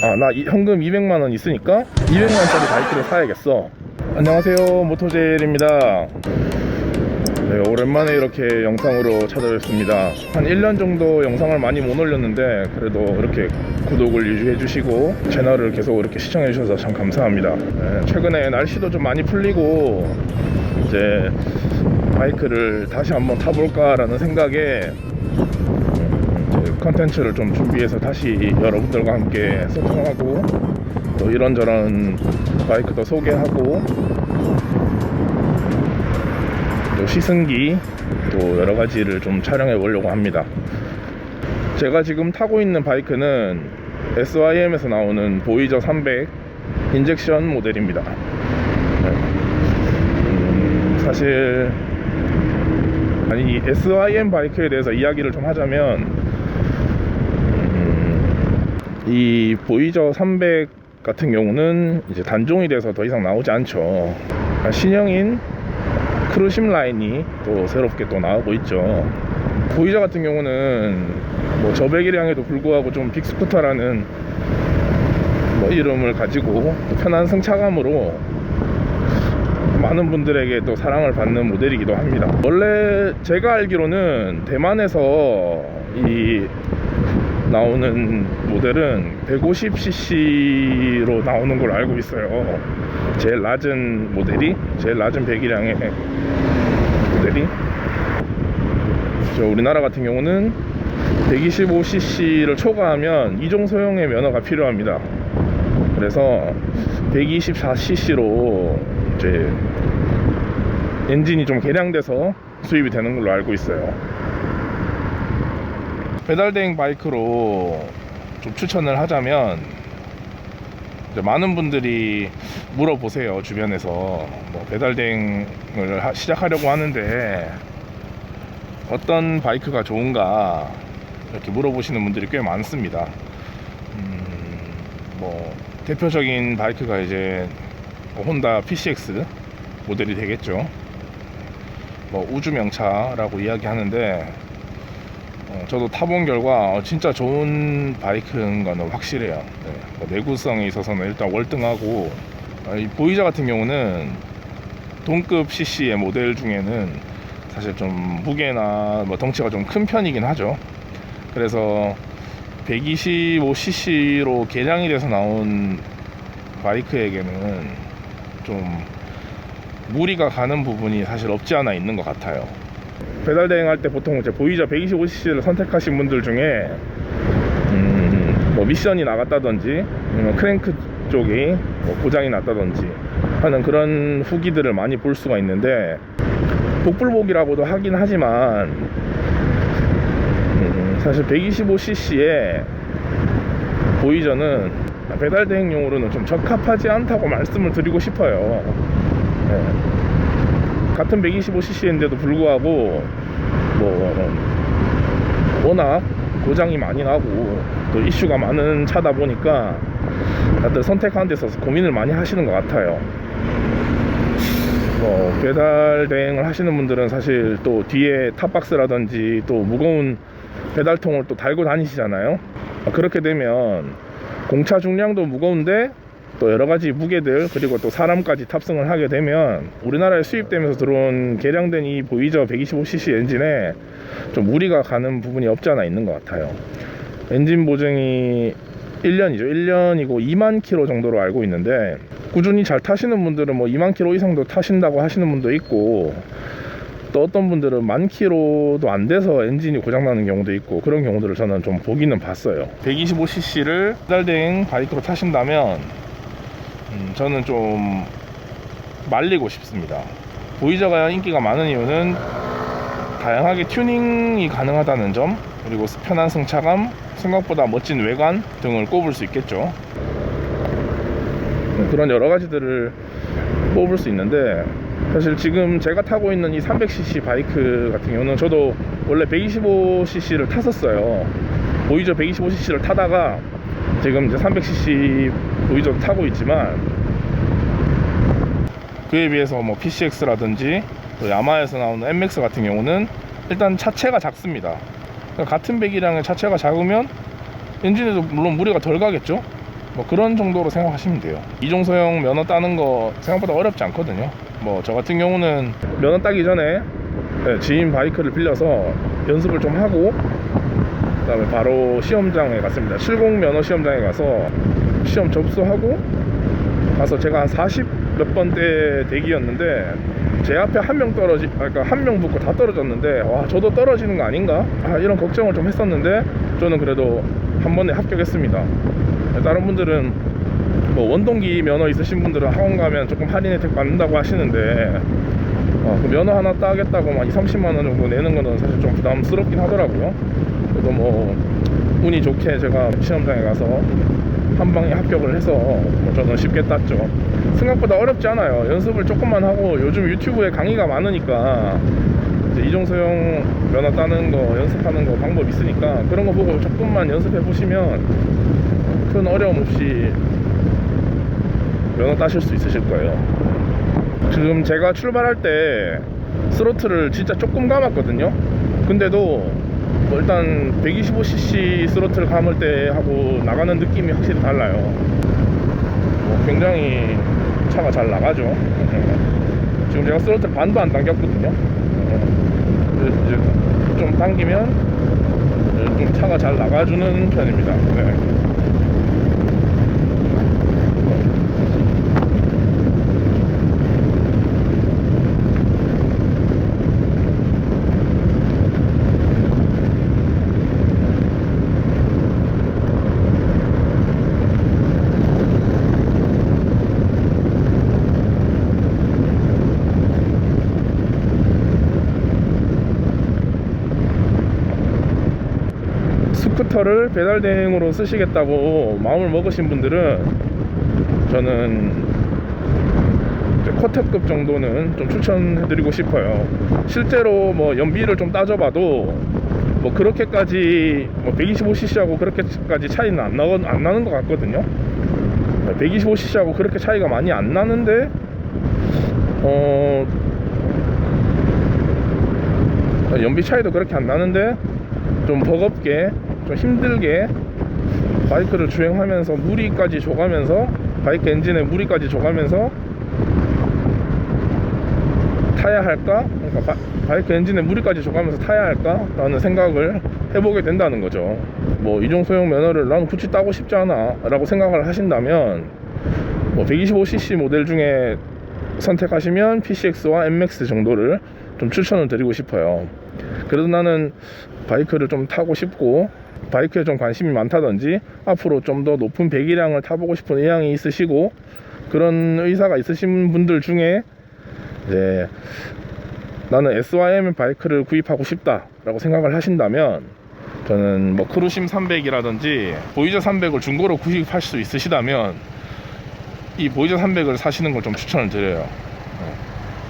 아 나 현금 200만원 있으니까 200만원짜리 바이크를 사야겠어. 안녕하세요 모토젤입니다. 네, 오랜만에 이렇게 영상으로 찾아뵙습니다. 한 1년 정도 영상을 많이 못 올렸는데 그래도 이렇게 구독을 유지해 주시고 채널을 계속 이렇게 시청해 주셔서 참 감사합니다. 네, 최근에 날씨도 좀 많이 풀리고 이제 바이크를 다시 한번 타볼까 라는 생각에 컨텐츠를 좀 준비해서 다시 여러분들과 함께 소통하고 또 이런저런 바이크도 소개하고 또 시승기 또 여러 가지를 좀 촬영해 보려고 합니다. 제가 지금 타고 있는 바이크는 SYM에서 나오는 보이저 300 인젝션 모델입니다. 네. 음, 사실 아니 이 SYM 바이크에 대해서 이야기를 좀 하자면 음, 이 보이저 300 같은 경우는 이제 단종이 돼서 더 이상 나오지 않죠. 아, 신형인 크루심 라인이 또 새롭게 또 나오고 있죠. 보이저 같은 경우는 뭐 저배기량에도 불구하고 좀 빅스쿠터라는 뭐 이름을 가지고 또 편한 승차감으로 많은 분들에게 또 사랑을 받는 모델이기도 합니다. 원래 제가 알기로는 대만에서 이 나오는 모델은 150cc로 나오는 걸로 알고 있어요. 제일 낮은 모델이 제일 낮은 배기량의 모델이 저 우리나라 같은 경우는 125cc를 초과하면 이종 소형의 면허가 필요합니다. 그래서 124cc로 이제 엔진이 좀 개량돼서 수입이 되는 걸로 알고 있어요. 페달대행 바이크로 좀 추천을 하자면 많은 분들이 물어보세요 주변에서 뭐 페달대행을 하- 시작하려고 하는데 어떤 바이크가 좋은가 이렇게 물어보시는 분들이 꽤 많습니다. 음, 뭐 대표적인 바이크가 이제 뭐 혼다 PCX 모델이 되겠죠. 뭐 우주명차라고 이야기하는데 어, 저도 타본 결과 어, 진짜 좋은 바이크인 거는 확실해요. 네, 뭐 내구성에 있어서는 일단 월등하고 어, 이 보이자 같은 경우는 동급 CC의 모델 중에는 사실 좀 무게나 뭐 덩치가 좀 큰 편이긴 하죠. 그래서 125cc로 개량이 돼서 나온 바이크에게는 좀 무리가 가는 부분이 사실 없지 않아 있는 것 같아요. 페달 대행할 때 보통 이제 보이자 125cc를 선택하신 분들 중에 음, 뭐 미션이 나갔다든지 아니면 크랭크 쪽이 뭐 고장이 났다든지 하는 그런 후기들을 많이 볼 수가 있는데 복불복이라고도 하긴 하지만 음, 사실 125cc의 보이저는 배달 대행용으로는 좀 적합하지 않다고 말씀을 드리고 싶어요. 네. 같은 125cc인데도 불구하고 뭐 워낙 고장이 많이 나고 또 이슈가 많은 차다 보니까 다들 선택하는 데 있어서 고민을 많이 하시는 것 같아요. 뭐 배달 대행을 하시는 분들은 사실 또 뒤에 탑박스라든지 또 무거운 배달통을 또 달고 다니시잖아요. 그렇게 되면 공차 중량도 무거운데 또 여러 가지 무게들 그리고 또 사람까지 탑승을 하게 되면 우리나라에 수입되면서 들어온 개량된 이 보이저 125cc 엔진에 좀 무리가 가는 부분이 없지 않아 있는 것 같아요. 엔진 보증이 1년이죠. 1년이고 2만 킬로 정도로 알고 있는데 꾸준히 잘 타시는 분들은 뭐 2만 킬로 이상도 타신다고 하시는 분도 있고 또 어떤 분들은 만 킬로도 안 돼서 엔진이 고장나는 경우도 있고 그런 경우들을 저는 좀 보기는 봤어요 125cc를 페달대행 바이크로 타신다면 음, 저는 좀 말리고 싶습니다. 보이저가 인기가 많은 이유는 다양하게 튜닝이 가능하다는 점 그리고 편한 승차감 생각보다 멋진 외관 등을 꼽을 수 있겠죠. 음, 그런 여러 가지들을 뽑을 수 있는데 사실 지금 제가 타고 있는 이 300cc 바이크 같은 경우는 저도 원래 125cc를 탔었어요. 보이저 125cc를 타다가 지금 이제 300cc 보이저 타고 있지만 그에 비해서 뭐 PCX라든지 또 야마에서 나오는 MX 같은 경우는 일단 차체가 작습니다. 그러니까 같은 배기량의 차체가 작으면 엔진에도 물론 무리가 덜 가겠죠? 뭐 그런 정도로 생각하시면 돼요. 이종소형 면허 따는 거 생각보다 어렵지 않거든요. 뭐 저 같은 경우는 면허 따기 전에 네, 지인 바이크를 빌려서 연습을 좀 하고 그 다음에 바로 시험장에 갔습니다. 70 면허 시험장에 가서 시험 접수하고 가서 제가 한 40 몇 번대 대기였는데 제 앞에 한 명 떨어지 그러니까 한 명 붙고 다 떨어졌는데 와 저도 떨어지는 거 아닌가? 아 이런 걱정을 좀 했었는데 저는 그래도 한 번에 합격했습니다. 다른 분들은 뭐 원동기 면허 있으신 분들은 학원 가면 조금 할인 혜택 받는다고 하시는데 어, 그 면허 하나 따겠다고 막 2, 30만 원 정도 내는 거는 사실 좀 부담스럽긴 하더라고요 그래도 뭐 운이 좋게 제가 시험장에 가서 한 방에 합격을 해서 뭐 저는 쉽게 땄죠. 생각보다 어렵지 않아요. 연습을 조금만 하고 요즘 유튜브에 강의가 많으니까 이제 이종소형 면허 따는 거 연습하는 거 방법 있으니까 그런 거 보고 조금만 연습해 보시면 큰 어려움 없이 면허 따실 수 있으실 거예요. 지금 제가 출발할 때 스로틀을 진짜 조금 감았거든요. 근데도 뭐 일단 125cc 스로틀 감을 때 하고 나가는 느낌이 확실히 달라요. 뭐 굉장히 차가 잘 나가죠. 지금 제가 스로틀 반도 안 당겼거든요. 그래서 이제 좀 당기면 좀 차가 잘 나가주는 편입니다. 네. 스쿠터를 배달 대행으로 쓰시겠다고 마음을 먹으신 분들은 저는 쿼터급 정도는 좀 추천해드리고 싶어요. 실제로 뭐 연비를 좀 따져봐도 뭐 그렇게까지 뭐 125cc하고 그렇게까지 차이는 안, 나, 안 나는 것 같거든요. 125cc하고 그렇게 차이가 많이 안 나는데 어 연비 차이도 그렇게 안 나는데 좀 버겁게 좀 힘들게 바이크를 주행하면서 무리까지 줘가면서 바이크 엔진에 무리까지 줘가면서 타야 할까? 그러니까 바, 이크 엔진에 무리까지 줘가면서 타야 할까? 라는 생각을 해보게 된다는 거죠. 뭐 이종 소형 면허를 나는 굳이 따고 싶지 않아 라고 생각을 하신다면 뭐 125cc 모델 중에 선택하시면 PCX와 MX 정도를 좀 추천을 드리고 싶어요. 그래도 나는 바이크를 좀 타고 싶고 바이크에 좀 관심이 많다든지 앞으로 좀 더 높은 배기량을 타보고 싶은 의향이 있으시고 그런 의사가 있으신 분들 중에 이제 나는 SYM 바이크를 구입하고 싶다라고 생각을 하신다면 저는 뭐 크루심 300이라든지 보이저 300을 중고로 구입할 수 있으시다면 이 보이저 300을 사시는 걸 좀 추천을 드려요.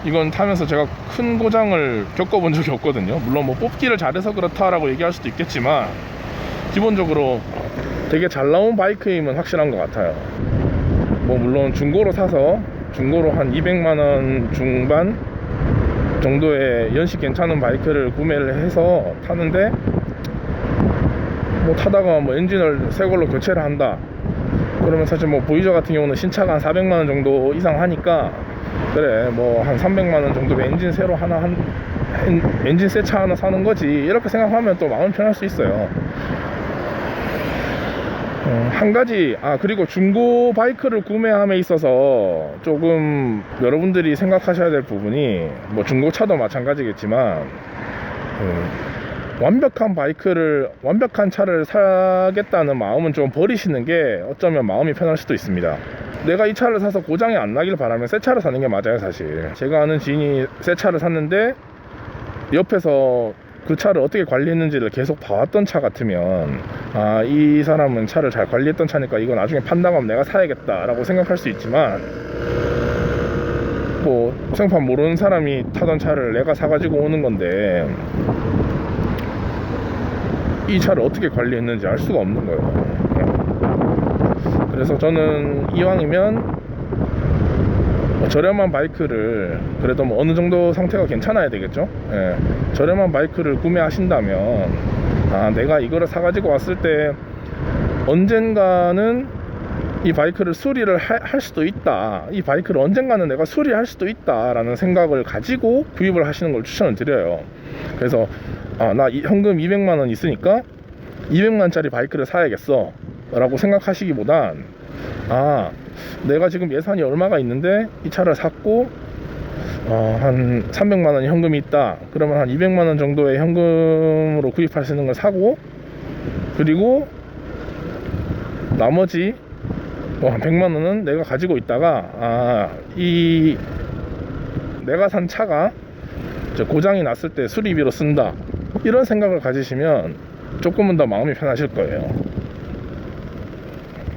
이건 타면서 제가 큰 고장을 겪어본 적이 없거든요. 물론 뭐 뽑기를 잘해서 그렇다라고 얘기할 수도 있겠지만 기본적으로 되게 잘 나온 바이크임은 확실한 것 같아요. 뭐 물론 중고로 사서 중고로 한 200만 원 중반 정도의 연식 괜찮은 바이크를 구매를 해서 타는데 뭐 타다가 뭐 엔진을 새 걸로 교체를 한다. 그러면 사실 뭐 보이저 같은 경우는 신차가 한 400만 원 정도 이상 하니까 그래 뭐 한 300만 원 정도 엔진 새로 하나 한 엔- 엔진 새 차 하나 사는 거지 이렇게 생각하면 또 마음 편할 수 있어요. 어, 한 가지 아 그리고 중고 바이크를 구매함에 있어서 조금 여러분들이 생각하셔야 될 부분이 뭐 중고차도 마찬가지겠지만 그 완벽한 바이크를 완벽한 차를 사겠다는 마음은 좀 버리시는 게 어쩌면 마음이 편할 수도 있습니다. 내가 이 차를 사서 고장이 안 나길 바라면 새 차를 사는 게 맞아요 사실. 제가 아는 지인이 새 차를 샀는데 옆에서 그 차를 어떻게 관리했는지를 계속 봐왔던 차 같으면 아 이 사람은 차를 잘 관리했던 차니까 이거 나중에 판다면 내가 사야겠다라고 생각할 수 있지만 뭐 생판 모르는 사람이 타던 차를 내가 사가지고 오는 건데 이 차를 어떻게 관리했는지 알 수가 없는 거예요. 그래서 저는 이왕이면 뭐 저렴한 바이크를 그래도 뭐 어느 정도 상태가 괜찮아야 되겠죠. 예. 저렴한 바이크를 구매하신다면 아 내가 이거를 사가지고 왔을 때 언젠가는 이 바이크를 수리를 하- 할 수도 있다. 이 바이크를 언젠가는 내가 수리할 수도 있다 라는 생각을 가지고 구입을 하시는 걸 추천을 드려요. 그래서 아, 나 이- 현금 200만 원 있으니까 200만짜리 바이크를 사야겠어. 라고 생각하시기보단 아, 내가 지금 예산이 얼마가 있는데 이 차를 샀고 어, 한 300만 원 현금이 있다. 그러면 한 200만 원 정도의 현금으로 구입할 수 있는 걸 사고 그리고 나머지 뭐 한 100만 원은 내가 가지고 있다가 아, 이 내가 산 차가 고장이 났을 때 수리비로 쓴다. 이런 생각을 가지시면 조금은 더 마음이 편하실 거예요.